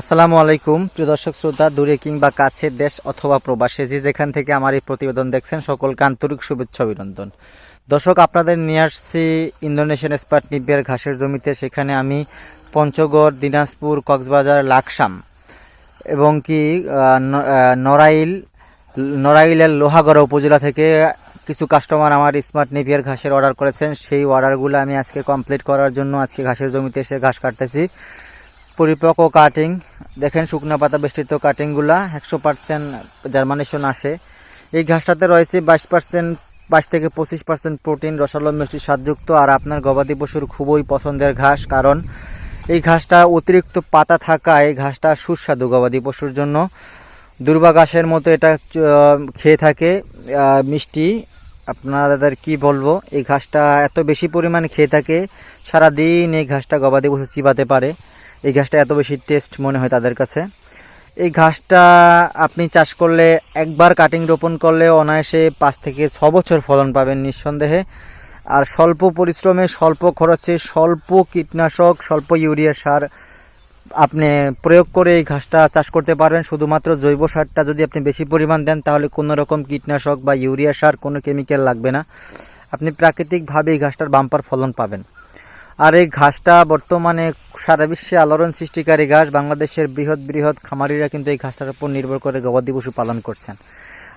আসসালামু আলাইকুম, প্রিয় দর্শক শ্রোতা, দূরে কিংবা কাছের দেশ অথবা প্রবাসে যে যেখান থেকে আমার এই প্রতিবেদন দেখছেন, সকলকে আন্তরিক শুভেচ্ছা অভিনন্দন। দর্শক, আপনাদের নিয়ে আসছি ইন্দোনেশিয়ান স্পাট নিবিয়ার ঘাসের জমিতে, সেখানে আমি পঞ্চগড়, দিনাজপুর, কক্সবাজার, লাকসাম এবং কি নড়াইল, নড়াইলের লোহাগড়া উপজেলা থেকে কিছু কাস্টমার আমার স্মার্ট নেভিয়ার ঘাসের অর্ডার করেছেন। সেই অর্ডারগুলো আমি আজকে কমপ্লিট করার জন্য আজকে ঘাসের জমিতে এসে ঘাস কাটতেছি। পরিপক্ক কাটিং দেখেন শুকনো পাতা বেষ্টিত কাটিংগুলা একশো পার্সেন্ট জার্মানেশন আসে। এই ঘাসটাতে রয়েছে বাইশ পার্সেন্ট বাইশ থেকে পঁচিশ পার্সেন্ট প্রোটিন রসালো মিষ্টি স্বাদযুক্ত, আর আপনার গবাদি পশুর খুবই পছন্দের ঘাস, কারণ এই ঘাসটা অতিরিক্ত পাতা থাকায় এই ঘাসটা সুস্বাদু গবাদি পশুর জন্য। দুর্বা ঘাসের মতো এটা খেয়ে থাকে মিষ্টি। আপনাদের কি বলব, এই ঘাসটা এত বেশি পরিমাণে খেয়ে থাকে, সারাদিন এই ঘাসটা গবাদি পশু চিবাতে পারে। এই ঘাসটা এত বেশি টেস্ট মনে হয় তাদের কাছে। এই ঘাসটা আপনি চাষ করলে, একবার কাটিং রোপণ করলে অনায়াসে পাঁচ থেকে ছ বছর ফলন পাবেন নিঃসন্দেহে। আর স্বল্প পরিশ্রমে, স্বল্প খরচে, স্বল্প কীটনাশক, স্বল্প ইউরিয়া সার আপনি প্রয়োগ করে এই ঘাসটা চাষ করতে পারবেন। শুধুমাত্র জৈব সারটা যদি আপনি বেশি পরিমাণ দেন, তাহলে কোনো রকম কীটনাশক বা ইউরিয়া সার কোনো কেমিক্যাল লাগবে না। আপনি প্রাকৃতিকভাবে এই ঘাসটার বাম্পার ফলন পাবেন। আর এই ঘাসটা বর্তমানে সারা বিশ্বে আলোড়ন সৃষ্টিকারী ঘাস। বাংলাদেশের বৃহৎ বৃহৎ খামারিরা কিন্তু এই ঘাসটার উপর নির্ভর করে গবাদি পশু পালন করছেন।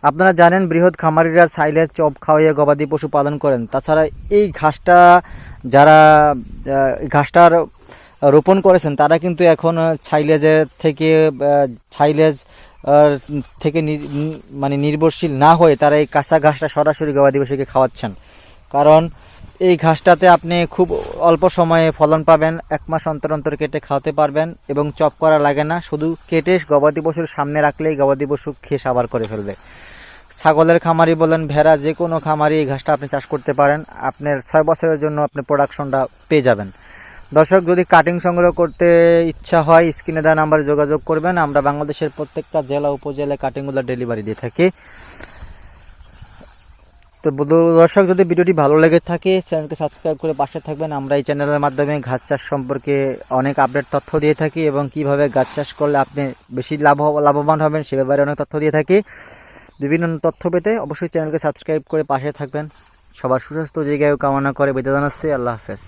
আপনারা জানেন, বৃহৎ খামারিরা চাইলে চপ খাওয়াইয়ে গবাদি পশু পালন করেন। তাছাড়া এই ঘাসটা যারা ঘাসটার রোপণ করেছেন, তারা কিন্তু এখন ছাইলেজের থেকে ছাইলেজ থেকে মানে নির্ভরশীল না হয়ে তারা এই কাঁচা ঘাসটা সরাসরি গবাদি পশুকে খাওয়াচ্ছেন। কারণ এই ঘাসটাতে আপনি খুব অল্প সময়ে ফলন পাবেন, এক মাস অন্তর অন্তর কেটে খাওয়াতে পারবেন এবং চপ করা লাগে না, শুধু কেটে গবাদি পশুর সামনে রাখলেই গবাদি পশু খেয়ে সাবার করে ফেলবে। ছাগলের খামারি বলেন, ভেড়া যে কোনো খামারি এই ঘাসটা আপনি চাষ করতে পারেন, আপনার ছয় বছরের জন্য আপনি প্রোডাকশনটা পেয়ে যাবেন। দর্শক, যদি কাটিং সংগ্রহ করতে ইচ্ছা হয়, স্ক্রিনে দেওয়া নাম্বারে যোগাযোগ করবেন। আমরা বাংলাদেশের প্রত্যেকটা জেলা, উপজেলায় কাটিংগুলো ডেলিভারি দিয়ে থাকি। তো দর্শক, যদি ভিডিওটি ভালো লেগে থাকে, চ্যানেলকে সাবস্ক্রাইব করে পাশে থাকবেন। আমরা এই চ্যানেলের মাধ্যমে ঘাস চাষ সম্পর্কে অনেক আপডেট তথ্য দিয়ে থাকি এবং কীভাবে গাছ চাষ করলে আপনি বেশি লাভ, লাভবান হবেন সে ব্যাপারে অনেক তথ্য দিয়ে থাকি। বিভিন্ন তথ্য পেতে অবশ্যই চ্যানেলকে সাবস্ক্রাইব করে পাশে থাকবেন। সবার সুস্বাস্থ্য জায়গায় কামনা করে বেঁধে জানাচ্ছি। আল্লাহ হাফেজ।